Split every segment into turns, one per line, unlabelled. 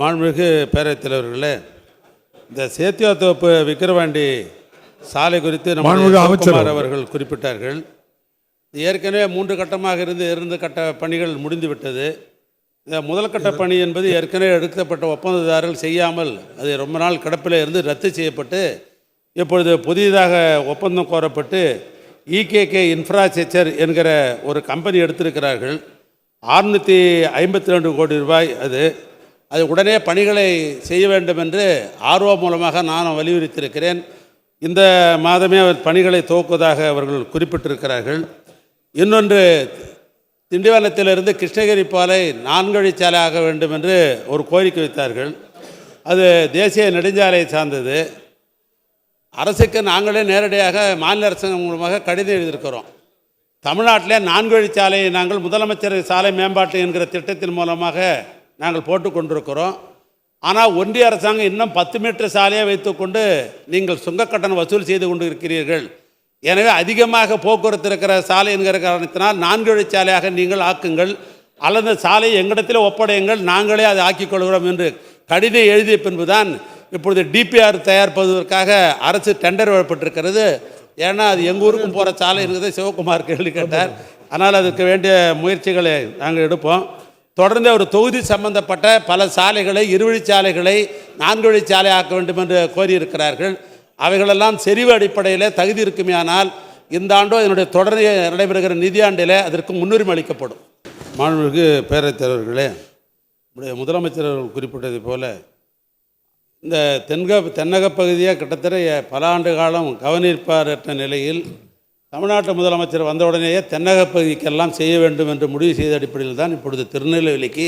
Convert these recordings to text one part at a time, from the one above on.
மாண்புமிகு பேரவைத் தலைவர்களே இந்த சேத்தியாத்தோப்பு விக்கிரவாண்டி சாலை குறித்து
மாண்புமிகு அமைச்சர்
அவர்கள் குறிப்பிட்டார்கள். ஏற்கனவே மூன்று கட்டமாக இருந்து இருந்து கட்ட பணிகள் முடிந்து விட்டது. இந்த முதல் கட்ட பணி என்பது ஏற்கனவே எடுக்கப்பட்ட ஒப்பந்ததாரர்கள் செய்யாமல் அது ரொம்ப நாள் கிடப்பில் இருந்து ரத்து செய்யப்பட்டு இப்பொழுது புதிதாக ஒப்பந்தம் கோரப்பட்டு E இகேகே இன்ஃப்ராஸ்ட்ரக்சர் என்கிற ஒரு கம்பெனி எடுத்திருக்கிறார்கள். அறுநூற்றி ஐம்பத்தி ரெண்டு கோடி ரூபாய் அது. அது உடனே பணிகளை செய்ய வேண்டும் என்று ஆர்வம் மூலமாக நான் வலியுறுத்தியிருக்கிறேன். இந்த மாதமே அவர் பணிகளை துவக்குவதாக அவர்கள் குறிப்பிட்டிருக்கிறார்கள். இன்னொன்று திண்டிவனத்திலிருந்து கிருஷ்ணகிரி பாலை நான்கு வழிச்சாலை ஆக வேண்டும் என்று ஒரு கோரிக்கை வைத்தார்கள். அது தேசிய நெடுஞ்சாலையை சார்ந்தது. அரசுக்கு நாங்களே நேரடியாக மாநில அரசாங்கம் மூலமாக கடிதம் எழுதியிருக்கிறோம். தமிழ்நாட்டிலே நான்கு வழிச்சாலையை நாங்கள் முதலமைச்சர் சாலை மேம்பாட்டு என்கிற திட்டத்தின் மூலமாக நாங்கள் போட்டு கொண்டிருக்கிறோம். ஆனால் ஒன்றிய அரசாங்கம் இன்னும் பத்து மீட்டர் சாலையை வைத்துக்கொண்டு நீங்கள் சுங்க கட்டணம் வசூல் செய்து கொண்டு இருக்கிறீர்கள் எனவே அதிகமாக போக்குவரத்து இருக்கிற சாலை என்கிற காரணத்தினால் நான்கு வழிச்சாலையாக நீங்கள் ஆக்குங்கள். அல்லது சாலை எங்களிடத்தில் ஒப்படையுங்கள். நாங்களே அதை ஆக்கிக் கொள்கிறோம் என்று கடிதம் எழுதிய பின்புதான் இப்பொழுது டிபிஆர் தயாரிப்பதற்காக அரசு டெண்டர் விடப்பட்டிருக்கிறது. ஏன்னா அது எங்கள் ஊருக்கும் போகிற சாலை இருக்கிறது சிவகுமார் கேள்வி கேட்டார். ஆனால் அதுக்கு வேண்டிய முயற்சிகளை நாங்கள் எடுப்போம். தொடர்ந்து ஒரு தொகுதி சம்பந்தப்பட்ட பல சாலைகளை இருவழிச்சாலைகளை நான்கு வழிச்சாலை ஆக்க வேண்டும் என்று கோரியிருக்கிறார்கள். அவைகளெல்லாம் செறிவு அடிப்படையில் தகுதி இருக்குமேயானால் இந்த ஆண்டோ இதனுடைய தொடர்ந்து நடைபெறுகிற நிதியாண்டில் அதற்கு முன்னுரிமை அளிக்கப்படும். மாணவர்களுக்கு பேரவைத் தலைவர்களே நம்முடைய முதலமைச்சர் குறிப்பிட்டது போல இந்த தென்க தென்னக பகுதியை கிட்டத்தட்ட பல ஆண்டு காலம் கவனிப்பாரற்ற நிலையில் தமிழ்நாட்டு முதலமைச்சர் வந்தவுடனேயே தென்னக பகுதிக்கெல்லாம் செய்ய வேண்டும் என்று முடிவு செய்த அடிப்படையில் தான் இப்பொழுது திருநெல்வேலிக்கு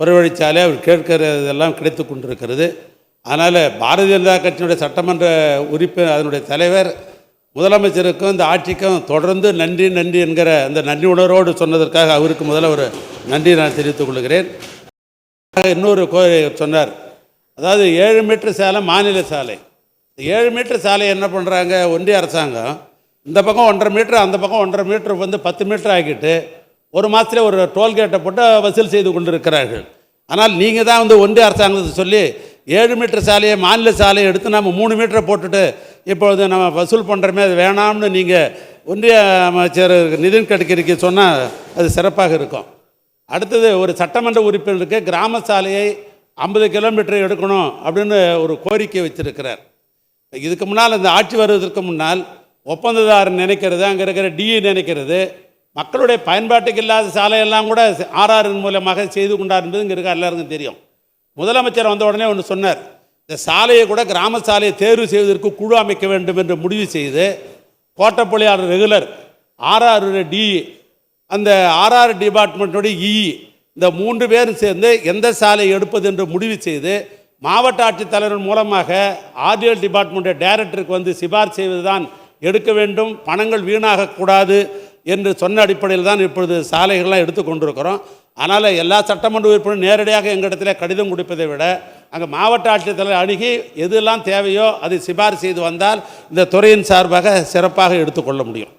புறவழிச்சாலை அவர் கேட்கிறதெல்லாம் கிடைத்து கொண்டிருக்கிறது. அதனால் பாரதிய ஜனதா கட்சியினுடைய சட்டமன்ற உறுப்பினர் அதனுடைய தலைவர் முதலமைச்சருக்கும் இந்த ஆட்சிக்கும் தொடர்ந்து நன்றி நன்றி என்கிற அந்த நன்றி உணர்வோடு சொன்னதற்காக அவருக்கு முதல்ல ஒரு நன்றி நான் தெரிவித்துக் கொள்கிறேன். இன்னொரு கோரிக்கை சொன்னார். அதாவது ஏழு மீட்டர் சாலை மாநில சாலை. ஏழு மீட்டர் சாலை என்ன பண்ணுறாங்க ஒன்றிய அரசாங்கம் இந்த பக்கம் ஒன்றரை மீட்ரு அந்த பக்கம் ஒன்றரை மீட்ரு வந்து பத்து மீட்டர் ஆகிட்டு ஒரு மாதத்துல ஒரு டோல்கேட்டை போட்டு வசூல் செய்து கொண்டிருக்கிறார்கள். ஆனால் நீங்கள் தான் வந்து ஒன்றிய அரசாங்கத்தை சொல்லி ஏழு மீட்டர் சாலையை மாநில சாலையை எடுத்து நம்ம மூணு மீட்டரை போட்டுட்டு இப்பொழுது நம்ம வசூல் பண்ணுறோமே அது வேணாம்னு நீங்கள் ஒன்றிய அமைச்சர் நிதின் கட்கரிக்கு சொன்னால் அது சிறப்பாக இருக்கும். அடுத்தது ஒரு சட்டமன்ற உறுப்பினருக்கு கிராம சாலையை ஐம்பது கிலோமீட்டர் எடுக்கணும் அப்படின்னு ஒரு கோரிக்கை வச்சிருக்கிறார் இதுக்கு முன்னால் இந்த ஆட்சி வருவதற்கு முன்னால் ஒப்பந்ததாரர் நினைக்கிறது அங்கே இருக்கிற டிஇ நினைக்கிறது. மக்களுடைய பயன்பாட்டுக்கு இல்லாத சாலையெல்லாம் கூட ஆர்ஆரின் மூலமாக செய்து கொண்டார் என்பது இங்கே இருக்க எல்லாருக்கும் தெரியும். முதலமைச்சர் வந்த உடனே ஒன்று சொன்னார். இந்த சாலையை கூட கிராம சாலையை தேர்வு செய்வதற்கு குழு அமைக்க வேண்டும் என்று முடிவு செய்து கோட்டப்பள்ளியார் ரெகுலர் ஆர்ஆர் டி அந்த ஆர்ஆர் டிபார்ட்மெண்ட்டுடைய இஇ e, இந்த மூன்று பேரும் சேர்ந்து எந்த சாலையை எடுப்பது என்று முடிவு செய்து மாவட்ட ஆட்சித்தலைவர் மூலமாக ஆர்டிஎல் டிபார்ட்மெண்ட்டை டைரக்டருக்கு வந்து சிபார்செய்வது தான் எடுக்க வேண்டும் பணங்கள் வீணாகக்கூடாது என்று சொன்ன அடிப்படையில் தான் இப்பொழுது சாலைகள்லாம் எடுத்து கொண்டிருக்கிறோம். அதனால் எல்லா சட்டமன்ற உறுப்பினரும் நேரடியாக எங்களிடத்தில் கடிதம் கொடுப்பதை விட அங்கே மாவட்ட ஆட்சித்தலைவர் அணுகி எதெல்லாம் தேவையோ அதை சிபாரிசு செய்து வந்தால் இந்த துறையின் சார்பாக சிறப்பாக எடுத்துக்கொள்ள முடியும்.